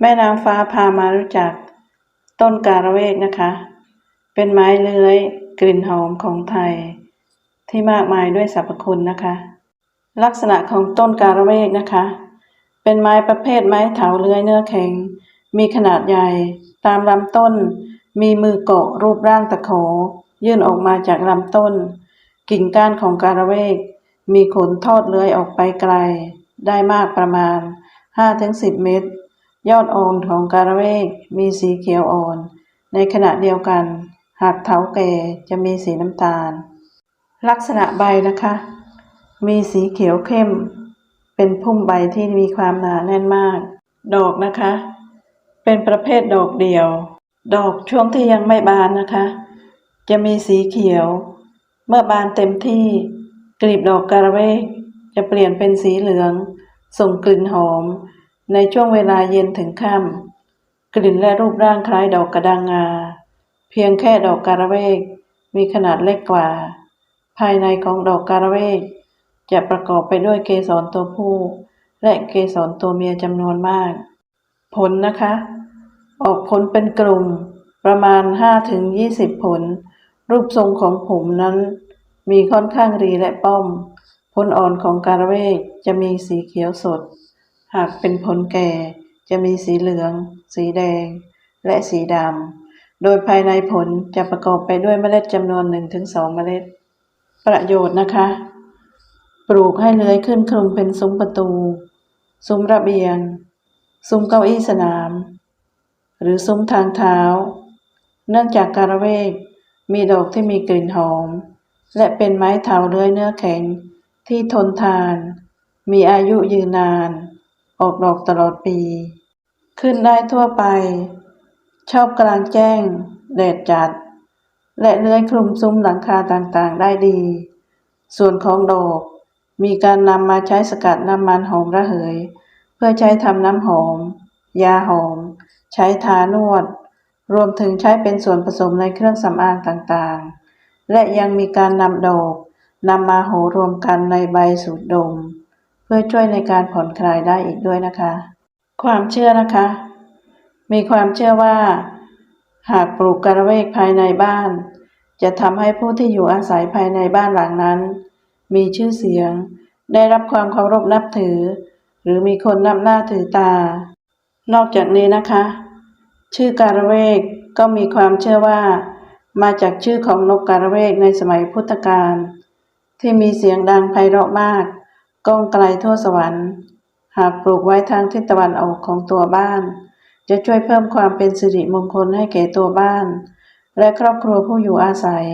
แม่นางฟ้าพามารู้จัก ต้นกาละเวกนะคะ เป็นไม้เลื้อยกลิ่นหอมของไทย ที่มากมายด้วยสรรพคุณนะคะ ลักษณะของต้นกาละเวกนะคะ เป็นไม้ประเภทไม้เถาเลื้อยเนื้อแข็ง มีขนาดใหญ่ ตามลำต้น มีมือเกาะรูปร่างตะโข ยื่นออกมาจากลำต้น กิ่งก้านของกาละเวก มีขนทอดเลื้อยออกไปไกล ได้มากประมาณ 5-10 เมตร ยอดอ่อนของกาละเวกมีสีเขียวอ่อน ในขณะเดียวกัน หากเถาแก่จะมีสีน้ำตาล ลักษณะใบนะคะ มีสีเขียวเข้ม เป็นพุ่มใบที่มีความหนาแน่นมาก ดอกนะคะ เป็นประเภทดอกเดียว ดอกช่วงที่ยังไม่บานนะคะ จะมีสีเขียว เมื่อบานเต็มที่กลีบดอกกาละเวกจะเปลี่ยนเป็นสีเหลือง ส่งกลิ่นหอม ในช่วงเวลาเย็นถึงค่ำกลิ่นและรูปร่างคล้ายดอกกระดังงา เพียงแค่ดอกกาละเวกมีขนาดเล็กกว่า ภายในของดอกกาละเวกจะประกอบไปด้วยเกสรตัวผู้ และเกสรตัวเมียจำนวนมาก ผลนะคะ ออกผลเป็นกลุ่มประมาณ 5-20 ผล รูปทรงของผมนั้น มีค่อนข้างรีและป้อม ผลอ่อนของกาละเวกจะมีสีเขียวสด หากเป็นผลแก่จะมีสีเหลือง สีแดง และสีดำ โดยภายในผลจะประกอบไปด้วยเมล็ดจำนวน 1-2 เมล็ด ประโยชน์นะคะ ปลูกให้เลื้อยขึ้นคลุมเป็นซุ้มประตู ซุ้มระเบียง ซุ้มเก้าอี้สนาม หรือซุ้มทางเท้า เนื่องจากกาละเวกมีดอกที่มีกลิ่นหอม และเป็นไม้เถาเลื้อยเนื้อแข็งที่ทนทาน มีอายุยืนนาน ออกดอกตลอดปี ขึ้นได้ทั่วไป ชอบกลางแจ้ง แดดจัด และเลื้อยคลุมซุ้มหลังคาต่างๆ ได้ดี ส่วนของดอกมีการนำมาใช้สกัดน้ำมันหอมระเหย เพื่อใช้ทำน้ำหอม ยาหอม ใช้ทานวด รวมถึงใช้เป็นส่วนผสมในเครื่องสำอางต่างๆ และยังมีการนำดอกนำมาโหรวมกันในใบสูดดม พื่อช่วยในการผ่อนคลายได้อีกด้วยนะคะ ความเชื่อนะคะ มีความเชื่อว่า หากปลูกกระเวกภายในบ้าน จะทำให้ผู้ที่อยู่อาศัยภายในบ้านหลังนั้น มีชื่อเสียง ได้รับความเคารพนับถือ หรือมีคนนับหน้าถือตา นอกจากนี้นะคะ ชื่อการะเวกก็มีความเชื่อว่า มาจากชื่อของนกการะเวกในสมัยพุทธกาลที่มีเสียงดังไพเราะมาก ก้องไกลทั่วสวรรค์ หากปลูกไว้ทางทิศตะวันออกของตัวบ้าน จะช่วยเพิ่มความเป็นสิริมงคลให้แก่ตัวบ้าน และครอบครัวผู้อยู่อาศัย